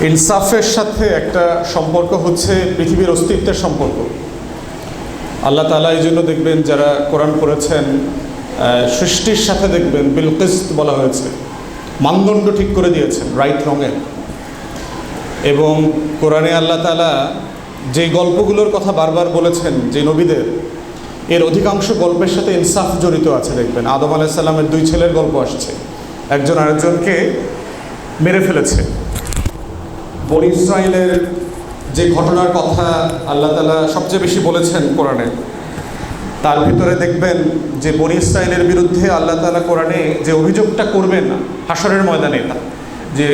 ইনসাফের সাথে একটা সম্পর্ক হচ্ছে পৃথিবীর অস্তিত্বের সম্পর্ক। আল্লাহ তালা এই জন্য দেখবেন যারা কোরআন আহ, সৃষ্টির সাথে দেখবেন বিলকিস্ত বলা হয়েছে। মানদণ্ড ঠিক করে দিয়েছেন রাইট রঙের এবং কোরআনে আল্লাহ তালা যে গল্পগুলোর কথা বারবার বলেছেন যে নবীদের এর অধিকাংশ গল্পের সাথে ইনসাফ জড়িত আছে দেখবেন। আদম আলাইসাল্লামের দুই ছেলের গল্প আসছে। একজন আরেকজনকে মেরে ফেলেছে। বনি ইসরায়েলের যে ঘটনার কথা আল্লাহ তালা সবচেয়ে বেশি বলেছেন কোরআনে, তার ভিতরে দেখবেন যে বনি ইসরায়েলের বিরুদ্ধে আল্লাহ তালা কোরআনে যে অভিযোগটা করবেন হাসরের ময়দানে তা যে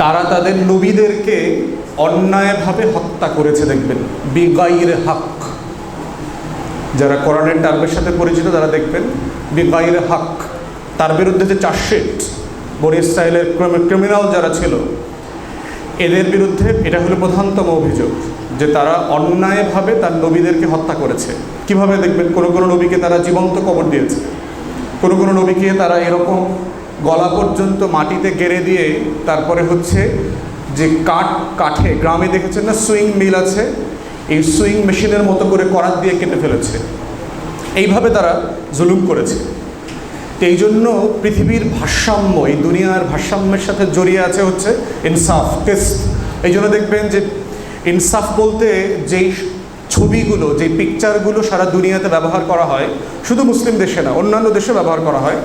তারা তাদের নবীদেরকে অন্যায়ভাবে হত্যা করেছে দেখবেন, বিগাইর হাক। যারা কোরআনের টার্মের সাথে পরিচিত তারা দেখবেন, বিগাইর হাক, তার বিরুদ্ধে যে চার্জশিট, বনি ইসরায়েলের ক্রিমিনাল যারা ছিল এদের বিরুদ্ধে এটা হলো প্রধানতম অভিযোগ, যে তারা অন্যায়ভাবে তার নবীদেরকে হত্যা করেছে। কীভাবে দেখবেন? কোনো কোনো নবীকে তারা জীবন্ত কবর দিয়েছে। কোনো কোনো নবীকে তারা এরকম গলা পর্যন্ত মাটিতে গেড়ে দিয়ে তারপরে হচ্ছে যে কাঠ কাঠে, গ্রামে দেখেছেন না? সুইং মিল আছে। এই সুইং মেশিনের মতো করে করাত দিয়ে কেটে ফেলেছে। এইভাবে তারা জুলুম করেছে। তো এই জন্য পৃথিবীর ভারসাম্য, এই দুনিয়ার ভারসাম্যের সাথে জড়িয়ে আছে হচ্ছে ইনসাফ কেস্ট এই জন্য দেখবেন যে ইনসাফ বলতে যেই ছবিগুলো, যেই পিকচারগুলো সারা দুনিয়াতে ব্যবহার করা হয়, শুধু মুসলিম দেশে না, অন্যান্য দেশে ব্যবহার করা হয়,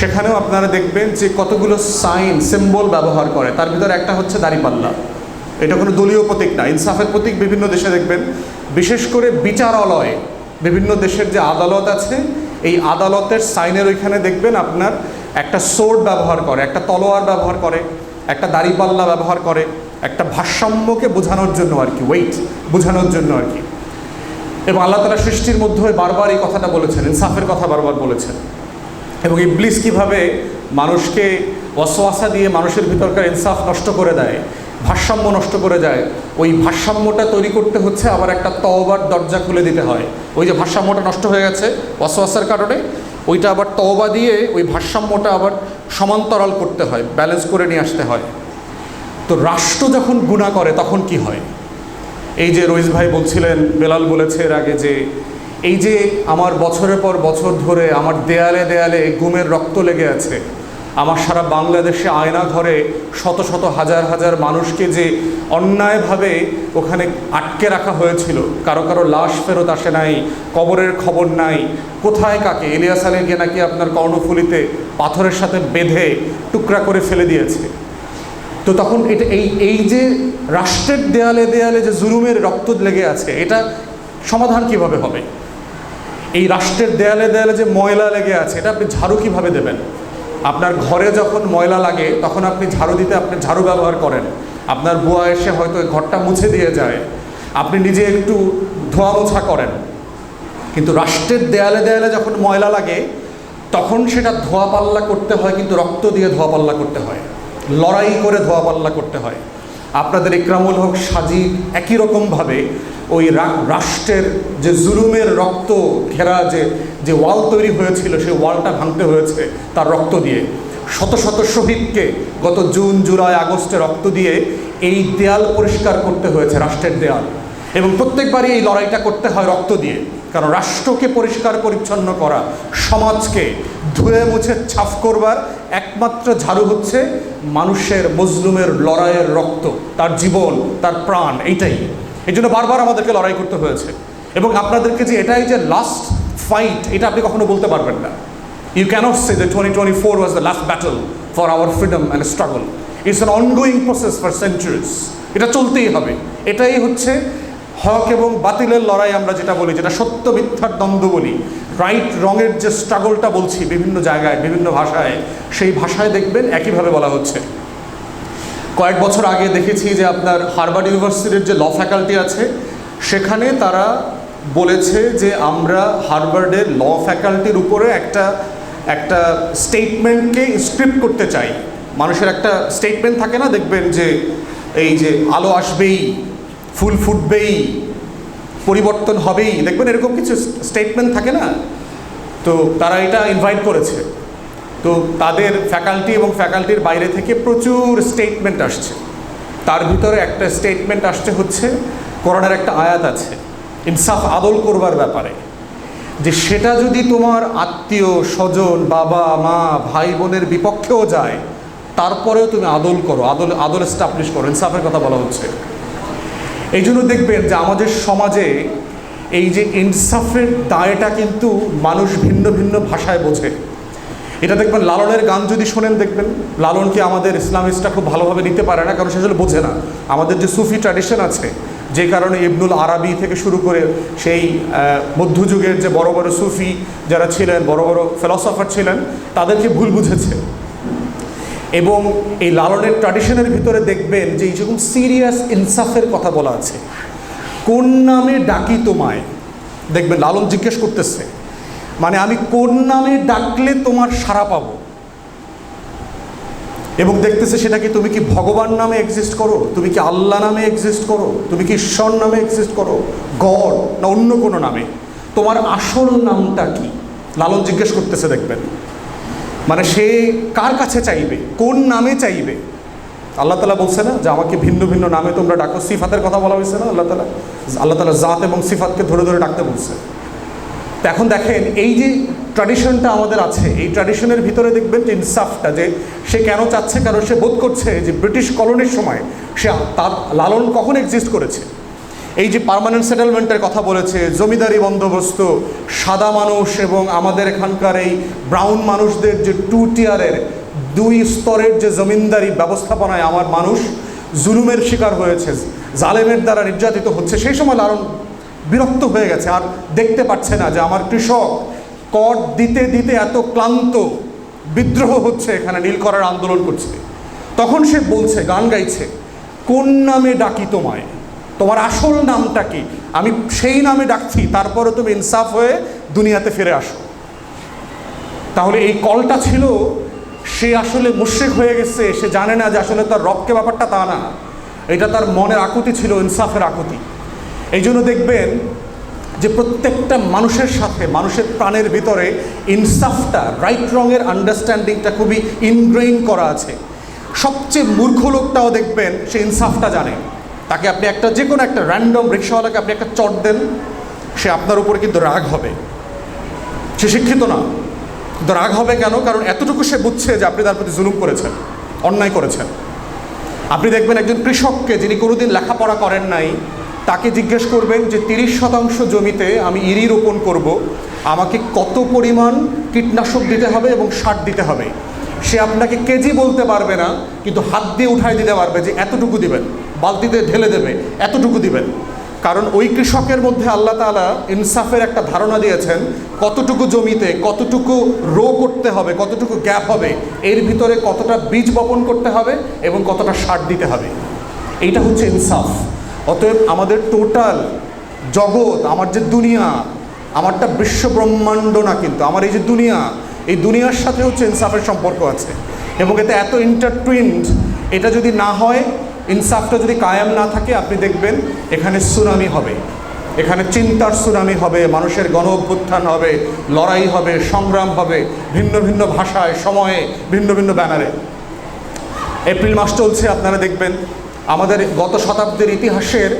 সেখানেও আপনারা দেখবেন যে কতগুলো সাইন সিম্বল ব্যবহার করে। তার ভিতরে একটা হচ্ছে দাড়িপাল্লা। এটা কোনো দলীয় প্রতীক না। ইনসাফের প্রতীক বিভিন্ন দেশে দেখবেন। বিশেষ করে বিচারালয়, বিভিন্ন দেশের যে আদালত আছে এই আদালতের সাইনের ওইখানে দেখবেন আপনার একটা সোর্ড ব্যবহার করে, একটা তলোয়ার ব্যবহার করে, একটা দাড়িপাল্লা ব্যবহার করে, একটা ভারসাম্যকে বোঝানোর জন্য আর কি ওয়েট বোঝানোর জন্য আর কি। এবং আল্লাহ তালা সৃষ্টির মধ্যে বারবার এই কথাটা বলেছেন, ইনসাফের কথা বারবার বলেছেন। এবং ইবলিস কীভাবে মানুষকে অসোয়াসা দিয়ে মানুষের ভিতরকার ইনসাফ নষ্ট করে দেয় ভারসাম্য নষ্ট করে যায়। ওই ভারসাম্যটা তৈরি করতে হচ্ছে আবার একটা তওবার দরজা খুলে দিতে হয়। ওই যে ভারসাম্যটা নষ্ট হয়ে গেছে অসোয়াসার কারণে, ওইটা আবার তওবা দিয়ে ওই ভারসাম্যটা আবার সমান্তরাল করতে হয় ব্যালেন্স করে নিয়ে আসতে হয়। তো রাষ্ট্র যখন গুণা করে, তখন কি হয়? এই যে রইস ভাই বলছিলেন, বেলাল বলেছে এর আগে যে, এই যে আমার বছরের পর বছর ধরে আমার দেয়ালে দেয়ালে গুমের রক্ত লেগে আছে আমার সারা বাংলাদেশে আয়না ঘরে শত শত হাজার হাজার মানুষকে যে অন্যায়ভাবে ওখানে আটকে রাখা হয়েছিল, কারও কারও লাশ ফেরত আসে নাই, কবরের খবর নাই, কোথায় কাকে? ইলিয়াস আলীকে নাকি আপনার কর্ণফুলিতে পাথরের সাথে বেঁধে টুকরা করে ফেলে দিয়েছে। তো তখন এটা এই এই যে রাষ্ট্রের দেয়ালে দেয়ালে যে জুলুমের রক্ত লেগে আছে, এটা সমাধান কীভাবে হবে? এই রাষ্ট্রের দেয়ালে দেয়ালে যে ময়লা লেগে আছে, এটা আপনি ঝাড়ু কীভাবে দেবেন? আপনার ঘরে যখন ময়লা লাগে, তখন আপনি ঝাড়ু দিতে, আপনি ঝাড়ু ব্যবহার করেন। আপনার বুয়া এসে হয়তো ঘরটা মুছে দিয়ে যায়। আপনি নিজে একটু ধোয়া মোছা করেন। কিন্তু রাষ্ট্রের দেয়ালে দেয়ালে যখন ময়লা লাগে, তখন সেটা ধোয়া পাল্লা করতে হয়, কিন্তু রক্ত দিয়ে ধোয়া পাল্লা করতে হয়। লড়াই করে ধোয়া পাল্লা করতে হয়। আপনাদের ইকরামুল হক সাজি একই রকমভাবে ওই রাষ্ট্রের যে জুলুমের রক্ত ঘেরা যে যে ওয়াল তৈরি হয়েছিল, সেই ওয়ালটা ভাঙতে হয়েছে তার রক্ত দিয়ে। শত শত শহীদকে গত জুন, জুলাই, আগস্টে রক্ত দিয়ে এই দেয়াল পরিষ্কার করতে হয়েছে, রাষ্ট্রের দেয়াল। এবং প্রত্যেকবারই এই লড়াইটা করতে হয় রক্ত দিয়ে। কারণ রাষ্ট্রকে পরিষ্কার পরিচ্ছন্ন করা, সমাজকে ধুয়ে মুছে ছাফ করবার একমাত্র ঝাড়ু হচ্ছে মানুষের, মজলুমের লড়াইয়ের রক্ত, তার জীবন, তার প্রাণ, এইটাই। এই জন্য বারবার আমাদেরকে লড়াই করতে হয়েছে। এবং আপনাদেরকে যে এটাই যে লাস্ট ফাইট এটা আপনি কখনো বলতে পারবেন না। You can't say the twenty twenty four was the last battle for our freedom and struggle it's an ongoing process for centuries এটা চলতেই হবে। এটাই হচ্ছে হক এবং বাতিলের লড়াই আমরা যেটা বলি, যেটা সত্য মিথ্যার দ্বন্দ্ব বলি রাইট রঙের যে স্ট্রাগলটা বলছি বিভিন্ন জায়গায়, বিভিন্ন ভাষায়, সেই ভাষায় দেখবেন একইভাবে বলা হচ্ছে। কয়েক বছর আগে দেখেছি যে আপনার হার্ভার্ড ইউনিভার্সিটির যে ল ফ্যাকাল্টি আছে, সেখানে তারা বলেছে যে আমরা হার্ভার্ডের ল ফ্যাকাল্টির উপরে একটা একটা স্টেটমেন্টকে স্ক্রিপ্ট করতে চাই। মানুষের একটা স্টেটমেন্ট থাকে না, দেখবেন যে এই যে আলো আসবেই ফুল ফুটবেই, পরিবর্তন হবেই। দেখবেন এরকম কিছু স্টেটমেন্ট থাকে না? তো তারা এটা ইনভাইট করেছে। তো তাদের ফ্যাকাল্টি এবং ফ্যাকাল্টির বাইরে থেকে প্রচুর স্টেটমেন্ট আসছে। তার ভিতরে একটা স্টেটমেন্ট আসছে হচ্ছে কোরআনের একটা আয়াত আছে, ইনসাফ আদল করবার ব্যাপারে। যে সেটা যদি তোমার আত্মীয়, স্বজন, বাবা, মা, ভাই বোনের বিপক্ষেও যায়, তারপরেও তুমি আদল করো, আদল আদল এস্টাবলিশ করো। ইনসাফের কথা বলা হচ্ছে। এই জন্য দেখবেন যে আমাদের সমাজে এই যে ইনসাফের দায়টা কিন্তু মানুষ ভিন্ন ভিন্ন ভাষায় বোঝে। এটা দেখবেন লালনের গান যদি শোনেন দেখবেন, লালনকে আমাদের ইসলামিস্টরা খুব ভালোভাবে নিতে পারে না, কারণ সে আসলে বোঝে না। আমাদের যে সুফি ট্র্যাডিশন আছে, যে কারণে ইবনুল আরবি থেকে শুরু করে সেই মধ্যযুগের যে বড় বড় সুফি যারা ছিলেন, বড় বড় ফিলসফার ছিলেন, তাদেরকে ভুল বুঝেছে। এবং এই লালনের ট্র্যাডিশনের ভিতরে দেখবেন যে এই যেরকম সিরিয়াস ইনসাফের কথা বলা আছে। কোন নামে ডাকি তোমায়? দেখবেন লালন জিজ্ঞেস করতেছে মানে আমি কোন নামে ডাকলে তোমার সাড়া পাবো? এবং দেখতেছে সেটা কি তুমি কি ভগবান নামে এক্সিস্ট করো? তুমি কি আল্লাহ নামে এক্সিস্ট করো? তুমি কি ঈশ্বর নামে এক্সিস্ট করো? গড না অন্য কোনো নামে? তোমার আসল নামটা কি? লালন জিজ্ঞেস করতেছে দেখবেন। মানে সে কার কাছে চাইবে? কোন নামে চাইবে? আল্লাহ তালা বলছে না যে আমাকে ভিন্ন ভিন্ন নামে তোমরা ডাকো। সিফাতের কথা বলা হয়েছে না আল্লাহ তালা আল্লাহ তালা জাত এবং সিফাতকে ধরে ধরে ডাকতে বলছে। তো এখন দেখেন, এই যে ট্র্যাডিশনটা আমাদের আছে, এই ট্র্যাডিশনের ভিতরে দেখবেন যে ইনসাফটা, যে সে কেন চাচ্ছে, কারণ সে বোধ করছে যে ব্রিটিশ কলোনির সময় সে তার লালন কখন এক্সিস্ট করেছে? এই যে পার্মানেন্ট সেটেলমেন্টের কথা বলেছে, জমিদারি বন্দোবস্ত, সাদা মানুষ এবং আমাদের এখানকার এই ব্রাউন মানুষদের যে টু টিয়ারের দুই স্তরের যে জমিনদারি ব্যবস্থাপনায় আমার মানুষ জুলুমের শিকার হয়েছে, জালেমের দ্বারা নির্যাতিত হচ্ছে, সেই সময় লালন বিরক্ত হয়ে গেছে। আর দেখতে পাচ্ছে না যে আমার কৃষক কর দিতে দিতে এত ক্লান্ত, বিদ্রোহ হচ্ছে এখানে, নীল করার আন্দোলন করছে। তখন সে বলছে, গান গাইছে, কোন নামে ডাকি তোমায়? তোমার আসল নামটা কি? আমি সেই নামে ডাকছি, তারপরে তুমি ইনসাফ হয়ে দুনিয়াতে ফিরে আসো। তাহলে এই কলটা ছিল, সে আসলে মুশ্রিক হয়ে গেছে, সে জানে না যে আসলে তার রবকে ব্যাপারটা তা না। এটা তার মনের আকুতি ছিল, ইনসাফের আকুতি। এই জন্য দেখবেন যে প্রত্যেকটা মানুষের সাথে, মানুষের প্রাণের ভিতরে ইনসাফটা রাইট রঙের আন্ডারস্ট্যান্ডিংটা খুবই ইনগ্রেইন করা আছে। সবচেয়ে মূর্খ লোকটাও দেখবেন, সে ইনসাফটা জানে। তাকে আপনি একটা যে কোনো একটা র্যান্ডম রিক্সাওয়ালাকে আপনি একটা চট দেন, সে আপনার উপরে কিন্তু রাগ হবে। সে শিক্ষিত না। কিন্তু রাগ হবে কেন? কারণ এতটুকু সে বুঝছে যে আপনি তার প্রতি জুলুম করেছেন, অন্যায় করেছেন। আপনি দেখবেন একজন কৃষককে যিনি কোনোদিন লেখাপড়া করেন নাই, তাকে জিজ্ঞেস করবেন যে, তিরিশ শতাংশ জমিতে আমি ইরি রোপণ করব, আমাকে কত পরিমাণ কীটনাশক দিতে হবে এবং সার দিতে হবে? সে আপনাকে কেজি বলতে পারবে না, কিন্তু হাত দিয়ে উঠাই দিতে পারবে যে এতটুকু দিবেন, বালতিতে ঢেলে দেবে, এতটুকু দিবেন। কারণ ওই কৃষকের মধ্যে আল্লাহ তাআলা ইনসাফের একটা ধারণা দিয়েছেন, কতটুকু জমিতে কতটুকু রো করতে হবে, কতটুকু গ্যাপ হবে, এর ভিতরে কতটা বীজ বপন করতে হবে এবং কতটা সার দিতে হবে। এইটা হচ্ছে ইনসাফ। অতএব আমাদের টোটাল জগৎ, আমার যে দুনিয়া, আমারটা বিশ্ব ব্রহ্মাণ্ড না কিন্তু, আমার এই যে দুনিয়া এই দুনিয়ার সাথে হচ্ছে ইনসাফের সম্পর্ক আছে। এবং এতে এত ইন্টারটুইন্ড এটা যদি না হয়, ইনসাফটা যদি কায়াম না থাকে, আপনি দেখবেন এখানে সুনামি হবে। এখানে চিন্তার সুনামি হবে, মানুষের গণ অভ্যুত্থান হবে, লড়াই হবে, সংগ্রাম হবে, ভিন্ন ভিন্ন ভাষায়, সময়ে, ভিন্ন ভিন্ন ব্যানারে। এপ্রিল মাস চলছে, আপনারা দেখবেন, আমাদের গত শতাব্দীর ইতিহাসের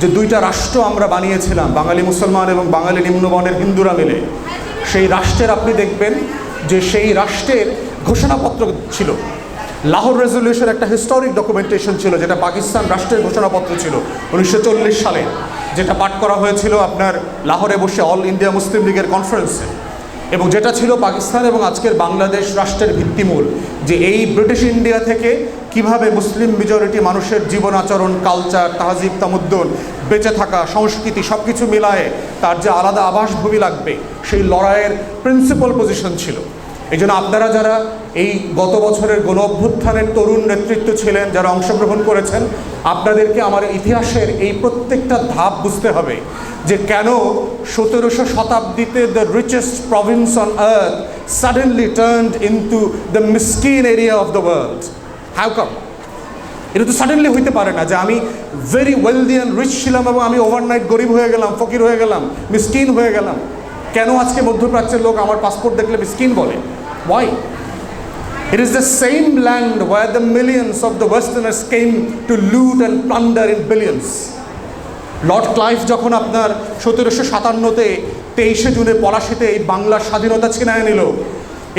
যে দুইটা রাষ্ট্র আমরা বানিয়েছিলাম, বাঙালি মুসলমান এবং বাঙালি নিম্নবর্ণের হিন্দুরা মিলে, সেই রাষ্ট্রের আপনি দেখবেন যে সেই রাষ্ট্রের ঘোষণাপত্র ছিল। লাহোর রেজলিউশন একটা হিস্টোরিক ডকুমেন্টেশন ছিল, যেটা পাকিস্তান রাষ্ট্রের ঘোষণাপত্র ছিল উনিশশো চল্লিশ সালে, যেটা পাঠ করা হয়েছিল আপনার লাহোরে বসে অল ইন্ডিয়া মুসলিম লীগের কনফারেন্সে। এবং যেটা ছিল পাকিস্তান এবং আজকের বাংলাদেশ রাষ্ট্রের ভিত্তিমূল, যে এই ব্রিটিশ ইন্ডিয়া থেকে কীভাবে মুসলিম মেজরিটি মানুষের জীবন আচরণ কালচার তাহাজিব, তামুদ্দন, বেঁচে থাকা, সংস্কৃতি সব কিছু মিলায়ে তার যে আলাদা আবাসভূমি লাগবে, সেই লড়াইয়ের প্রিন্সিপাল পজিশন ছিল। এই জন্য আপনারা যারা এই গত বছরের গণ অভ্যুত্থানের তরুণ নেতৃত্ব ছিলেন, যারা অংশগ্রহণ করেছেন, আপনাদেরকে আমার ইতিহাসের এই প্রত্যেকটা ধাপ বুঝতে হবে যে কেন সতেরোশো শতাব্দীতে the richest province on earth suddenly turned into the মিসকিন area of the world how come এটা তো সাডেনলি হইতে পারে না যে আমি ভেরি ওয়েলদি অ্যান্ড রিচ ছিলাম এবং আমি ওভারনাইট গরিব হয়ে গেলাম, ফকির হয়ে গেলাম মিসকিন হয়ে গেলাম। কেন আজকে মধ্যপ্রাচ্যের লোক আমার পাসপোর্ট দেখলে মিসকিন বলে? Why It is the same land where the millions of the Westerners came to loot and plunder in billions. Lord Clive যখন আপনার সতেরোশো সাতান্নতে তেইশে জুনে পলাশিতে এই বাংলার স্বাধীনতা ছিনায় নিল,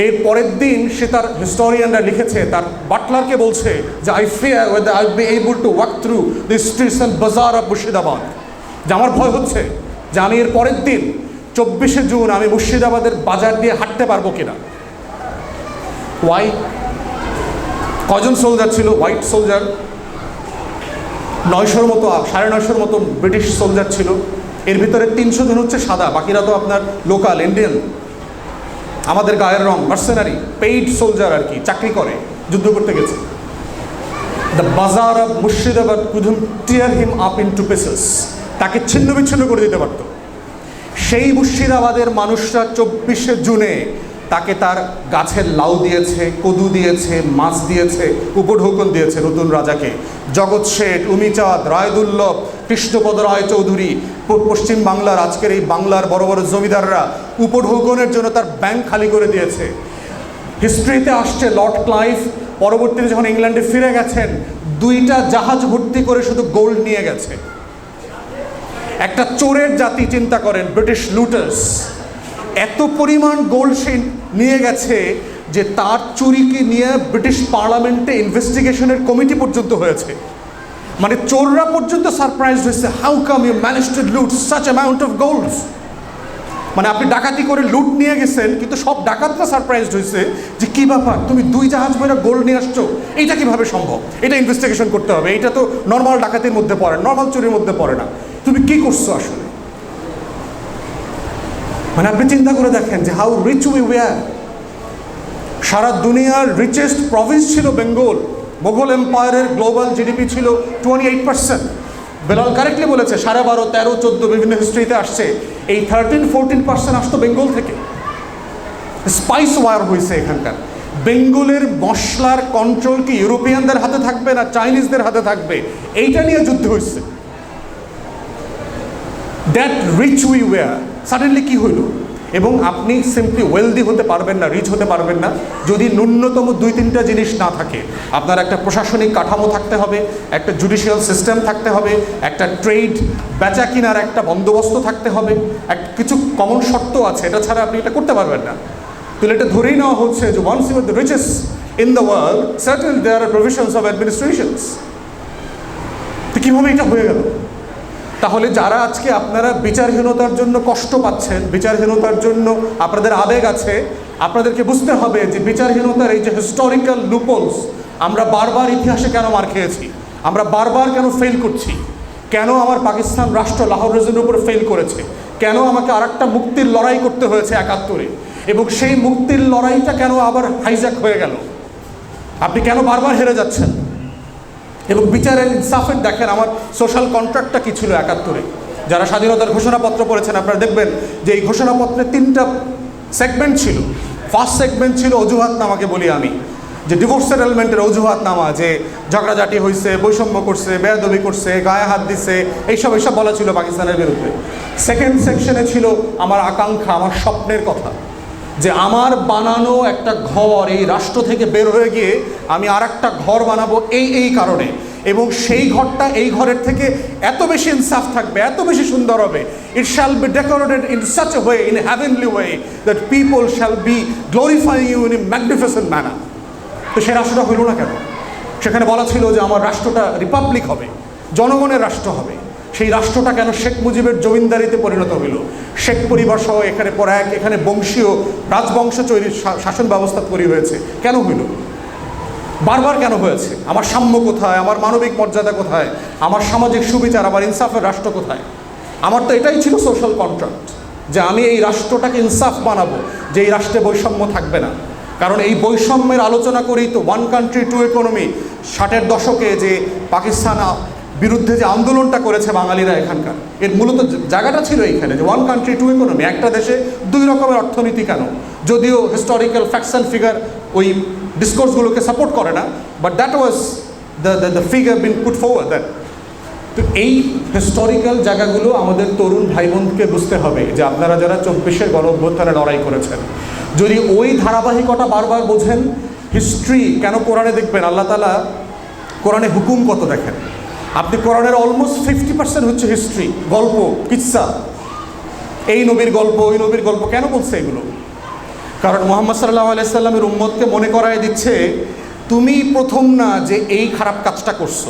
এর পরের দিন সে তার হিস্টোরিয়ানরা লিখেছে, তার বাটলারকে বলছে যে I fear whether I be able to walk through the streets and bazaar of Murshidabad যে আমার ভয় হচ্ছে যে আমি এর পরের দিন চব্বিশে জুন আমি মুর্শিদাবাদের বাজার দিয়ে হাঁটতে পারব কিনা। ওয়াই কজন সোলজার ছিল? হোয়াইট সোলজার নয়শোর মতো, সাড়ে নয়শোর মতো ব্রিটিশ সোলজার ছিল। এর ভিতরে তিনশো জন হচ্ছে সাদা, বাকিরা তো আপনার লোকাল ইন্ডিয়ান আমাদের গায়ের রং মার্সেনারি পেইড সোলজার আর কি, চাকরি করে, যুদ্ধ করতে গেছে। The bazaar of Murshidabad could them tear him up into pieces তাকে ছিন্ন বিচ্ছিন্ন করে দিতে পারত। সেই মুর্শিদাবাদের মানুষরা চব্বিশে জুনে তাকে তার গাছের লাউ দিয়েছে, কদু দিয়েছে, মাছ দিয়েছে, উপঢৌকন দিয়েছে নতুন রাজাকে। জগৎ শেঠ, উমিচাঁদ, রায়দুল্লভ, কৃষ্ণপদ রায় চৌধুরী পশ্চিম বাংলার আজকের এই বাংলার বড় বড় জমিদাররা উপঢৌকনের জন্য তার ব্যাংক খালি করে দিয়েছে। হিস্ট্রিতে আসছে লর্ড ক্লাইভ, পরবর্তীতে যখন ইংল্যান্ডে ফিরে গেছেন, দুইটা জাহাজ ভর্তি করে শুধু গোল্ড নিয়ে গেছে। একটা চোরের জাতি চিন্তা করেন, ব্রিটিশ লুটার্স এত পরিমাণ গোল্ড সে নিয়ে গেছে যে তার চুরিকে নিয়ে ব্রিটিশ পার্লামেন্টে ইনভেস্টিগেশনের কমিটি পর্যন্ত হয়েছে। মানে চোররা পর্যন্ত সারপ্রাইজ হয়েছে how come you manage to loot such amount of golds মানে আপনি ডাকাতি করে লুট নিয়ে গেছেন, কিন্তু সব ডাকাতরা সারপ্রাইজড হয়েছে যে, কী ব্যাপার? তুমি দুই জাহাজ ভরে গোল্ড নিয়ে আসছো? এইটা কীভাবে সম্ভব? এটা ইনভেস্টিগেশন করতে হবে। এটা তো নর্মাল ডাকাতির মধ্যে পড়ে নর্মাল চুরির মধ্যে পড়ে না। তুমি কী করছ আসলে? মানে আপনি চিন্তা করে দেখেন যে হাউ রিচ উই ওয়ার সারা দুনিয়ার রিচেস্ট প্রভিন্স ছিল বেঙ্গল। মোগল এম্পায়ারের গ্লোবাল জিডিপি ছিল twenty eight percent Belal correctly বলেছে সাড়ে বারো তেরো, চোদ্দ বিভিন্ন হিস্ট্রিতে আসছে। এই থার্টিন ফোরটিন পার্সেন্ট আসতো বেঙ্গল থেকে। স্পাইস ওয়ার হয়েছে এখানকার। বেঙ্গলের মশলার কন্ট্রোল কি ইউরোপিয়ানদের হাতে থাকবে না চাইনিজদের হাতে থাকবে? এইটা নিয়ে যুদ্ধ হয়েছে। That rich we were suddenly কি হইল? এবং আপনি সিম্পলি ওয়েলদি হতে পারবেন না রিচ হতে পারবেন না, যদি ন্যূনতম দুই তিনটা জিনিস না থাকে। আপনার একটা প্রশাসনিক কাঠামো থাকতে হবে, একটা জুডিশিয়াল সিস্টেম থাকতে হবে, একটা ট্রেড বেচা কিনার একটা বন্দোবস্ত থাকতে হবে, এক কিছু কমন শর্ত আছে, এটা ছাড়া আপনি এটা করতে পারবেন না। তো এটা ধরেই নেওয়া হচ্ছে যে once you the richest in the world certain there are provisions of administrations তো কীভাবে এটা হয়ে গেল? তাহলে যারা আজকে আপনারা বিচারহীনতার জন্য কষ্ট পাচ্ছেন, বিচারহীনতার জন্য আপনাদের আবেগ আছে, আপনাদেরকে বুঝতে হবে যে বিচারহীনতার এই যে হিস্টোরিক্যাল লুপোলস আমরা বারবার ইতিহাসে কেন মার খেয়েছি? আমরা বারবার কেন ফেল করছি? কেন আমার পাকিস্তান রাষ্ট্র লাহোর রিজনের উপর ফেল করেছে? কেন আমাকে আরেকটা মুক্তির লড়াই করতে হয়েছে একাত্তরে? এবং সেই মুক্তির লড়াইটা কেন আবার হাইজ্যাক হয়ে গেল? আপনি কেন বারবার হেরে যাচ্ছেন? এবং বিচারের ইনসাফের দেখেন আমার সোশ্যাল কন্ট্রাক্টটা কী ছিল একাত্তরে। যারা স্বাধীনতার ঘোষণাপত্র পড়েছেন, আপনারা দেখবেন যে এই ঘোষণাপত্রে তিনটা সেগমেন্ট ছিল। ফার্স্ট সেগমেন্ট ছিল অজুহাত নামাকে বলি আমি। যে ডিভোর্স সেটেলমেন্টের অজুহাত নামা, যে ঝগড়াঝাটি হয়েছে বৈষম্য করছে, বেয়াদবি করছে, গায়ে হাত দিছে, এইসব এইসব বলা ছিল পাকিস্তানের বিরুদ্ধে। সেকেন্ড সেকশনে ছিল আমার আকাঙ্ক্ষা, আমার স্বপ্নের কথা। যে আমার বানানো একটা ঘর এই রাষ্ট্র থেকে বের হয়ে গিয়ে আমি আর একটা ঘর বানাবো এই এই কারণে। এবং সেই ঘরটা এই ঘরের থেকে এত বেশি ইনসাফ থাকবে, এত বেশি সুন্দর হবে। It shall be decorated in such a way in heavenly way that people shall be glorifying you in a magnificent manner তো সেই রাষ্ট্রটা হইল না কেন? সেখানে বলা ছিল যে আমার রাষ্ট্রটা রিপাবলিক হবে, জনগণের রাষ্ট্র হবে। সেই রাষ্ট্রটা কেন শেখ মুজিবের জমিনদারিতে পরিণত হইল? শেখ পরিবার সহ এখানে পর এক এখানে বংশীয়, রাজবংশ শা- শাসন ব্যবস্থা তৈরি হয়েছে, কেন হইল? বারবার কেন হয়েছে? আমার সাম্য কোথায়? আমার মানবিক মর্যাদা কোথায়? আমার সামাজিক সুবিচার, আমার ইনসাফের রাষ্ট্র কোথায়? আমার তো এটাই ছিল সোশ্যাল কন্ট্রাক্ট যে আমি এই রাষ্ট্রটাকে ইনসাফ বানাবো, যে এই রাষ্ট্রে বৈষম্য থাকবে না। কারণ এই বৈষম্যের আলোচনা করেই তো ওয়ান কান্ট্রি টু ইকোনমি ষাটের দশকে যে পাকিস্তান বিরুদ্ধে যে আন্দোলনটা করেছে বাঙালিরা এখানকার, এর মূলত জায়গাটা ছিল এইখানে যে ওয়ান কান্ট্রি টু ইকোনমি একটা দেশে দুই রকমের অর্থনীতি কেন? যদিও হিস্টোরিক্যাল ফ্যাক্টস অ্যান্ড ফিগার ওই ডিসকোর্সগুলোকে সাপোর্ট করে না but that was the the the figure been put forward that তো এই হিস্টোরিক্যাল জায়গাগুলো আমাদের তরুণ ভাই বোনকে বুঝতে হবে যে আপনারা যারা চব্বিশের গণ লড়াই করেছেন, যদি ওই ধারাবাহিকতা বারবার বোঝেন হিস্ট্রি কেন কোরআনে দেখবেন? আল্লাহ তালা কোরআনে হুকুম কত দেখেন? আপনি কোরআনের অলমোস্ট ফিফটি পার্সেন্ট হচ্ছে হিস্ট্রি গল্প কিচ্ছা এই নবীর গল্প, ওই নবীর গল্প কেন বলছে এগুলো? কারণ মোহাম্মদ সাল্লাহ আলাইসাল্লামের উম্মতকে মনে করায় দিচ্ছে, তুমি প্রথম না যে এই খারাপ কাজটা করছ।